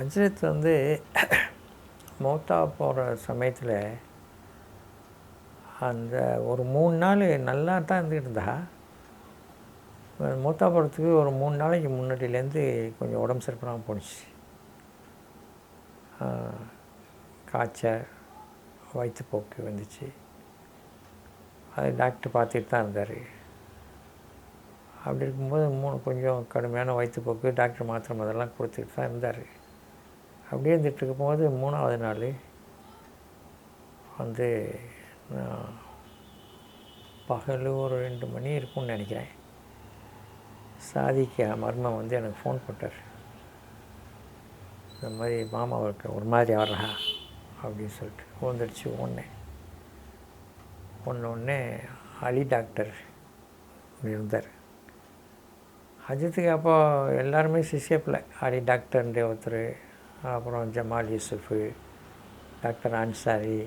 ஹஜ்ரத் வந்து மௌத்தா போகிற சமயத்தில் அந்த ஒரு மூணு நாள் நல்லா தான் இருந்துக்கிட்டு இருந்தா. மூத்தா போகிறதுக்கு ஒரு மூணு நாளைக்கு முன்னாடியிலேருந்து கொஞ்சம் உடம்பு சரிப்படாமல் போணுச்சு. காய்ச்சல் வயிற்றுப்போக்கு வந்துச்சு. அது டாக்டர் பார்த்துட்டு தான் இருந்தார். அப்படி இருக்கும்போது மூணு கொஞ்சம் கடுமையான வயிற்றுப்போக்கு டாக்டர் மாத்திரை அதெல்லாம் கொடுத்துட்டு தான் இருந்தார். அப்படியே இருந்துட்டு இருக்கும்போது மூணாவது நாள் வந்து நான் பகல் ஒரு ரெண்டு மணி இருக்கும்னு நினைக்கிறேன். சாதிக்க மர்மம் வந்து எனக்கு ஃபோன் போட்டார். இந்த மாதிரி மாமா இருக்க ஒரு மாதிரி வர்றா அப்படின்னு சொல்லிட்டு வந்துடுச்சு ஒன்று ஒன்று ஒன்று அலி டாக்டர் இருந்தார். அஜித்துக்கு அப்போ எல்லாருமே சிஷியப்பில் அலி டாக்டர்ன்ற ஒருத்தர் அப்புறம் Jamal Yusuf doctor Ansari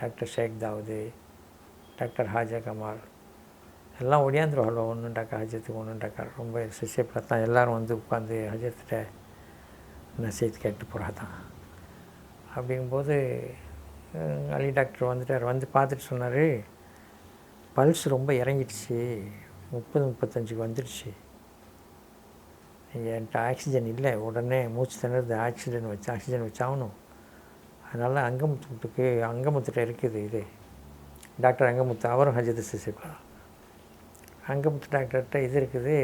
doctor Sheikh Dawood doctor Haja Kamal. எல்லாம் ஒடியாந்துருவாள் ஒன்றுண்டாக்கா டாக்டர் ஹஜத்துக்கு ஒன்று டாக்டர் ரொம்ப சிஷியப்பில் தான். எல்லோரும் வந்து உட்காந்து ஹஜத்துகிட்ட நசீத் கேட்டு போகிறா தான் அப்படிங்கும்போது அலி டாக்டர் வந்துட்டார். வந்து பார்த்துட்டு சொன்னார் பல்ஸ் ரொம்ப இறங்கிடுச்சு. முப்பது முப்பத்தஞ்சுக்கு வந்துடுச்சு. என்கிட்ட ஆக்சிஜன் இல்லை. உடனே மூச்சு திணறது. ஆக்சிஜன் வச்சு ஆக்சிஜன் வச்சாகணும் அதனால் அங்கமுத்துக்கு அங்கமுத்துட்ட இருக்குது இது. டாக்டர் அங்கமுத்து அவரும் ஹஜத் சிசிப்லா அங்கமுத்து டாக்டர்கிட்ட இது இருக்குது.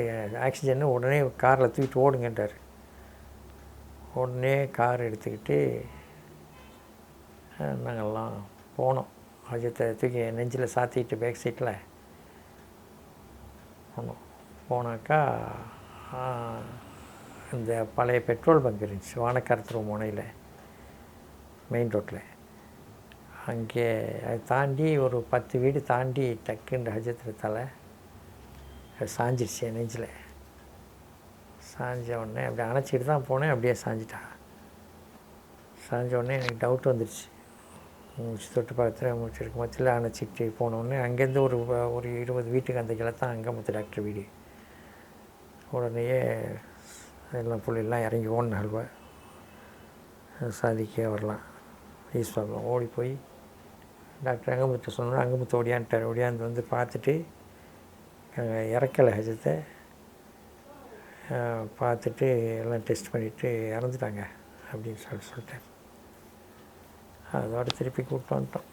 ஆக்சிஜன் உடனே காரில் தூக்கிட்டு ஓடுங்கன்றார். உடனே கார் எடுத்துக்கிட்டு நாங்கள்லாம் போனோம். அஜத்தை தூக்கி நெஞ்சில் சாத்திட்டு பேக் சீட்டில் போனோம். போனாக்கா இந்த பழைய பெட்ரோல் பங்க் இருந்துச்சு வானக்கரத்துற முனையில் மெயின் ரோட்டில் அங்கே அதை தாண்டி ஒரு பத்து வீடு தாண்டி டக்குன்ற ஹஜத்திரத்தால் அது சாஞ்சிருச்சு என் நெஞ்சில். சாஞ்ச உடனே அப்படியே அணைச்சிட்டு தான் போனேன் அப்படியே சாஞ்சிட்டான் சாஞ்ச உடனே எனக்கு டவுட் வந்துடுச்சு மூச்சு தொட்டு பார்த்துட்டு மூச்சு மத்தியில் அணைச்சிட்டு போனோடனே அங்கேருந்து ஒரு ஒரு இருபது வீட்டுக்கு அந்த கிளை தான் அங்கமுத்து டாக்டர் வீடு. உடனேயே எல்லாம் புள்ளிலாம் இறங்கி ஓடினாள்வ சாதிக்க வரலாம். ஈஸ்வரம் ஓடி போய் டாக்டர் அங்கமுத்து சொன்னோம் அங்கமுத்து ஓடியான்ட்டார். ஓடியாந்து வந்து பார்த்துட்டு அஹ், இறக்கலை ஹஜத்தை பார்த்துட்டு எல்லாம் டெஸ்ட் பண்ணிவிட்டு இறந்துட்டாங்க அப்படின்னு சொல்லி சொல்லிட்டேன் அதோட திருப்பி கூப்பிட்டு வந்துட்டோம்.